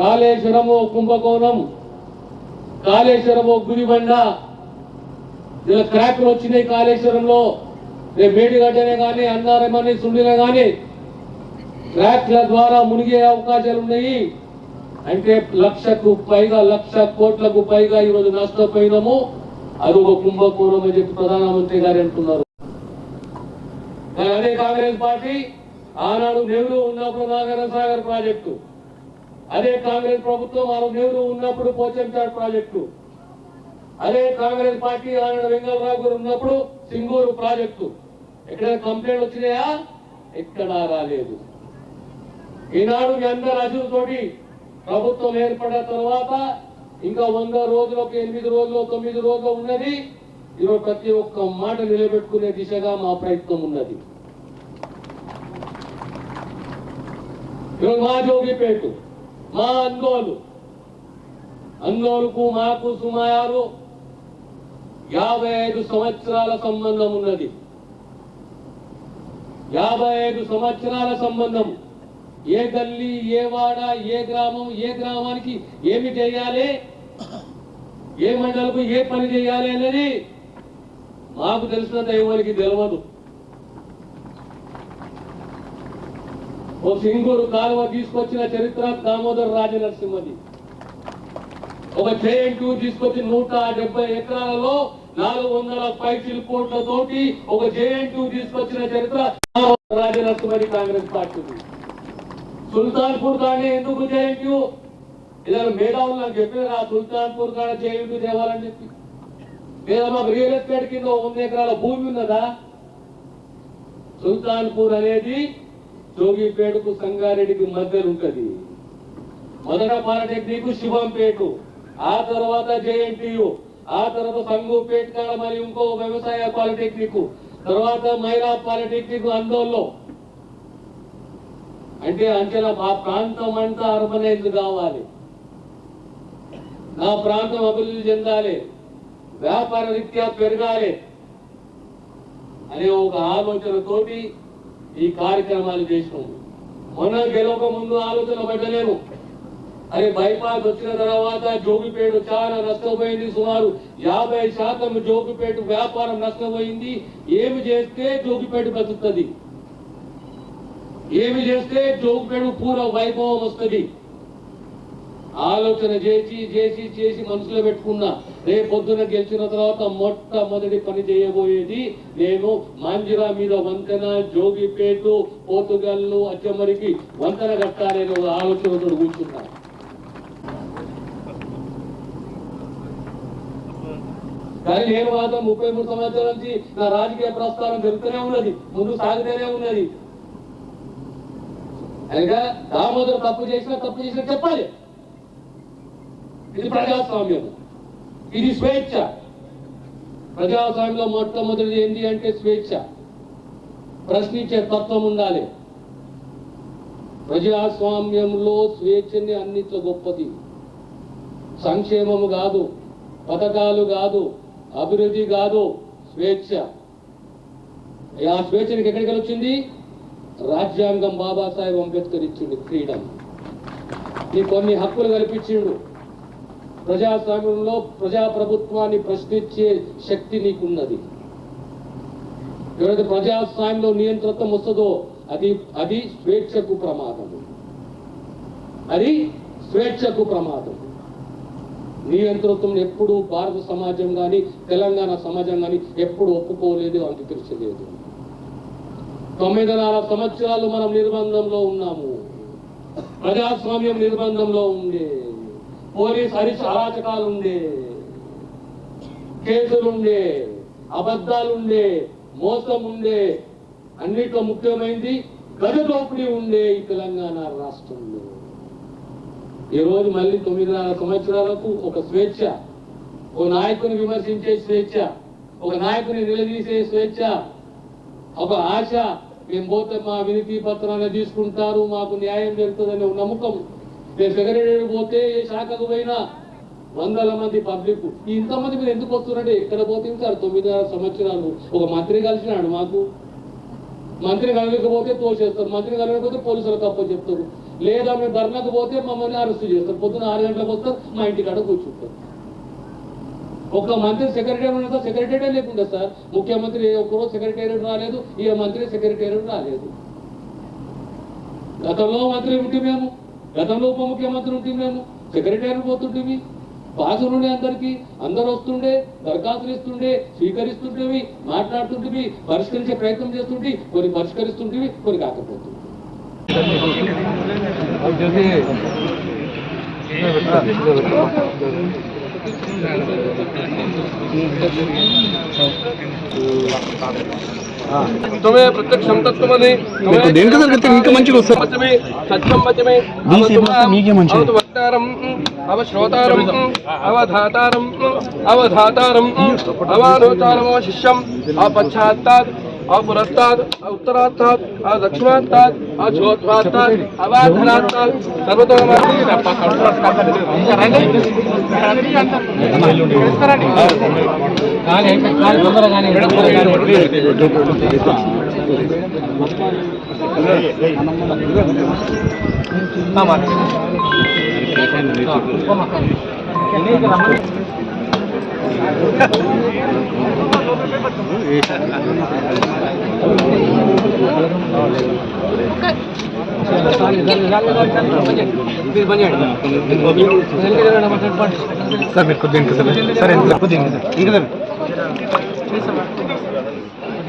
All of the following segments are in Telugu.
కాళేశ్వరము కుంభకోణం కాళేశ్వరము గురిబండ ఇలా క్రాక్లు వచ్చినాయి కాళేశ్వరంలో. రేపు మేడిగడ్డనే కానీ అన్నారమని సుండినా కానీ క్రాక్ల ద్వారా మునిగే అవకాశాలు ఉన్నాయి అంటే లక్షకు పైగా లక్ష కోట్లకు పైగా ఈరోజు నష్టపోయినాము. అది ఒక కుంభకోణం అని చెప్పి ప్రధానమంత్రి గారు అంటున్నారు. అదే కాంగ్రెస్ పార్టీ ఆనాడు నెహ్రూ ఉన్నప్పుడు నాగరసాగర్ ప్రాజెక్టు. అదే కాంగ్రెస్ ప్రభుత్వం ఆ నెహ్రూ ఉన్నప్పుడు పోచంచాడు ప్రాజెక్టు. అదే కాంగ్రెస్ పార్టీ ఆయన వెంగళరావు గారు ఉన్నప్పుడు సింగూరు ప్రాజెక్టు. ఎక్కడైనా కంప్లైంట్ వచ్చినాయా? ఎక్కడా రాలేదు. ఈనాడు మీ అందరి అజులతోటి ప్రభుత్వం ఏర్పడిన తర్వాత ఇంకా వంద రోజులకు ఎనిమిది రోజులు తొమ్మిది రోజులు ఉన్నది. ఈరోజు ప్రతి ఒక్క మాట నిలబెట్టుకునే దిశగా మా ప్రయత్నం ఉన్నది. ఈరోజు మా జోగిపేట. మా అందోలు అందోలుకు మాకు సుమారు యాభై ఐదు సంవత్సరాల సంబంధం ఉన్నది. యాభై ఐదు సంవత్సరాల సంబంధం. ఏ గల్లీ ఏ వాడ ఏ గ్రామం ఏ గ్రామానికి ఏమి చేయాలి? ఏ మండలకు ఏ పని చేయాలి అనేది మాకు తెలిసినంత ఎవరికి తెలియదు ఓ సింగూరు కాలువ తీసుకొచ్చిన చరిత్ర దామోదర్ రాజనరసింహది. ఒక జేఎన్టీ తీసుకొచ్చి నూట డెబ్బై ఎకరాలలో నాలుగు వందల పైచిల్ కోట్లతోటి ఒక జేఎన్టీ తీసుకొచ్చిన చరిత్ర దామోదర్ రాజనరసింహది కాంగ్రెస్ పార్టీ సుల్తాన్పూర్ కానీ ఎందుకు జేఎన్టీ ఏదైనా మేధావులు నాకు చెప్పారు ఆ సుల్తాన్పూర్ కాడ జేఎన్టీ తేవాలని చెప్పి. లేదా మాకు రియల్ ఎస్టేట్ కింద వంద ఎకరాల భూమి ఉన్నదా? సుల్తాన్పూర్ అనేది జోగిపేటకు సంగారెడ్డికి మధ్యలో ఉంటుంది. మొదట పాలిటెక్నిక్ శివంపేట ఆ తర్వాత జేఎన్టీయు ఆ తర్వాత సంగూపేట కాడ మరి ఇంకో వ్యవసాయ పాలిటెక్నిక్ తర్వాత మైరా పాలిటెక్నిక్ అందోల్లో అంటే అంచెల మా ప్రాంతం అంతా అర్బనైజ్ కావాలి. నా ప్రాంతం అభివృద్ధి చెందాలి. వ్యాపార రీత్యా పెరగాలి. అనే ఒక ఆలోచనతోటి ఈ కార్యక్రమాలు చేసినాం. మొన్న గెలవక ముందు ఆలోచన పడ్డలేము అరే బైపాస్ వచ్చిన తర్వాత జోగిపేట చాలా నష్టపోయింది సుమారు యాభై శాతం జోగిపేట వ్యాపారం నష్టపోయింది. ఏమి చేస్తే జోగిపేట బతుకుతుంది ఏమి చేస్తే జోగిపేట పూర్వ వైభవం వస్తుంది? ఆలోచన చేసి చేసి చేసి మనసులో పెట్టుకున్నా రేపు పొద్దున గెలిచిన తర్వాత మొట్టమొదటి పని చేయబోయేది నేను మాంజిరా మీద వంతెన జోగిపేటు పోతుగల్లు అచ్చమరికి వంతెన కట్టాలనే ఒక ఆలోచనతో కూర్చున్నా. కానీ నేను మాత్రం ముప్పై మూడు సంవత్సరాల నుంచి నా రాజకీయ ప్రస్థానం జరుగుతూనే ఉన్నది ముందు సాగుతూనే ఉన్నది. అనగా దామోదర్ తప్పు చేసినా తప్పు చేసినా చెప్పాలి. ఇది ప్రజాస్వామ్యం. ఇది స్వేచ్ఛ. ప్రజాస్వామ్యంలో మొట్టమొదటిది ఏంటి అంటే స్వేచ్ఛ. ప్రశ్నించే తత్వం ఉండాలి. ప్రజాస్వామ్యంలో స్వేచ్ఛని అన్నిట్లో గొప్పది. సంక్షేమము కాదు పథకాలు కాదు అభివృద్ధి కాదు స్వేచ్ఛ. ఆ స్వేచ్ఛనికి ఎక్కడికి వచ్చింది రాజ్యాంగం బాబాసాహెబ్ అంబేద్కర్ ఇచ్చిండు ఫ్రీడమ్ ఈ కొన్ని హక్కులు కల్పించిండు. ప్రజాస్వామ్యంలో ప్రజాప్రభుత్వాన్ని ప్రశ్నించే శక్తి నీకున్నది. ఎవరైతే ప్రజాస్వామ్యంలో నియంత్రత్వం వస్తుందో అది అది స్వేచ్ఛకు ప్రమాదము. అది స్వేచ్ఛకు ప్రమాదం. నియంతృత్వం ఎప్పుడు భారత సమాజం కానీ తెలంగాణ సమాజం కానీ ఎప్పుడు ఒప్పుకోలేదు అంగీకరించలేదు. తొమ్మిదిన్నర సంవత్సరాలు మనం నిర్బంధంలో ఉన్నాము. ప్రజాస్వామ్యం నిర్బంధంలో ఉంది పోలీస్ హరిష్ అరాచకాలు ఉండే కేసులుండే అబద్ధాలుండే మోసం ఉండే అన్నిట్లో ముఖ్యమైనది గజ దోపిడీ ఉండే ఈ తెలంగాణ రాష్ట్రంలో. ఈ రోజు మళ్ళీ తొమ్మిదిన్నర సంవత్సరాలకు ఒక స్వేచ్ఛ ఒక నాయకుని విమర్శించే స్వేచ్ఛ ఒక నాయకుని నిలదీసే స్వేచ్ఛ ఒక ఆశ మేము పోతే మా వినతి పత్రాన్ని తీసుకుంటారు మాకు న్యాయం జరుగుతుందనే నమ్మకం నేను సెక్రటరీ పోతే ఏ శాఖకు పోయినా వందల మంది పబ్లిక్ ఇంతమంది మీరు ఎందుకు వస్తున్నారంటే ఎక్కడ పోతే సార్ తొమ్మిదిన్నర సంవత్సరాలు. ఒక మంత్రి కలిసినాడు మాకు. మంత్రి కలగకపోతే తోసేస్తారు. మంత్రి కలగకపోతే పోలీసులకు తప్ప చెప్తారు. లేదా మేము ధర్నాకు పోతే మమ్మల్ని అరెస్ట్ చేస్తారు. పొద్దున ఆరు గంటలకు వస్తారు మా ఇంటి కాడ కూర్చుంటారు. ఒక మంత్రి సెక్రటరీ ఉన్నదా? సెక్రటరీ లేకుండా సార్. ముఖ్యమంత్రి ఒక్కరోజు సెక్రటేరియట్ రాలేదు. ఈ మంత్రి సెక్రటేరియట్ రాలేదు. గతంలో మంత్రి ఉంటే మేము గతంలో ఉప ముఖ్యమంత్రి ఉంటుంది నేను సెక్రటరీ పోతుంటివి పాసులు అందరికి అందరు వస్తుండే దరఖాస్తులు ఇస్తుండే స్వీకరిస్తుంటేవి మాట్లాడుతుంటివి పరిష్కరించే ప్రయత్నం చేస్తుంటే కొన్ని పరిష్కరిస్తుంటివి కొన్ని కాకపోతుంది త్వమే ప్రత్యక్షం తత్వమని దేనికి జరిగితే ఇంకా మంచిగా. వచమే సత్యం వచమే మీకే. అవతు వక్తారం అవశ్రోతారం అవధాతారం అవధాతారం అవానోచారం శిష్యం అపశ్చాత్తాత్ అపురస్తాత్ ఉత్తరాత్తాత్ దక్షిణాత్తాత్ అచోత్వాత్తాత్ అవాధనాత్తాత్ సార్ మీరు కొద్దిగా ఇంకా సార్ సరే ఇంకా కొద్దిగా ఇంకా సార్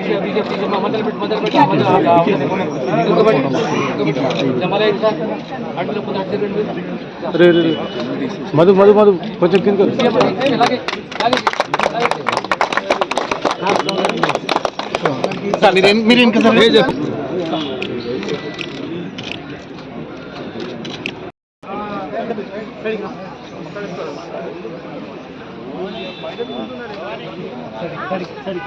ఇంకా సార్ రే రే రే. మధు మధు మధు కొంచెం కింద సార్ మీరు మీరు ఇంకా సార్ சரி சரி சரி.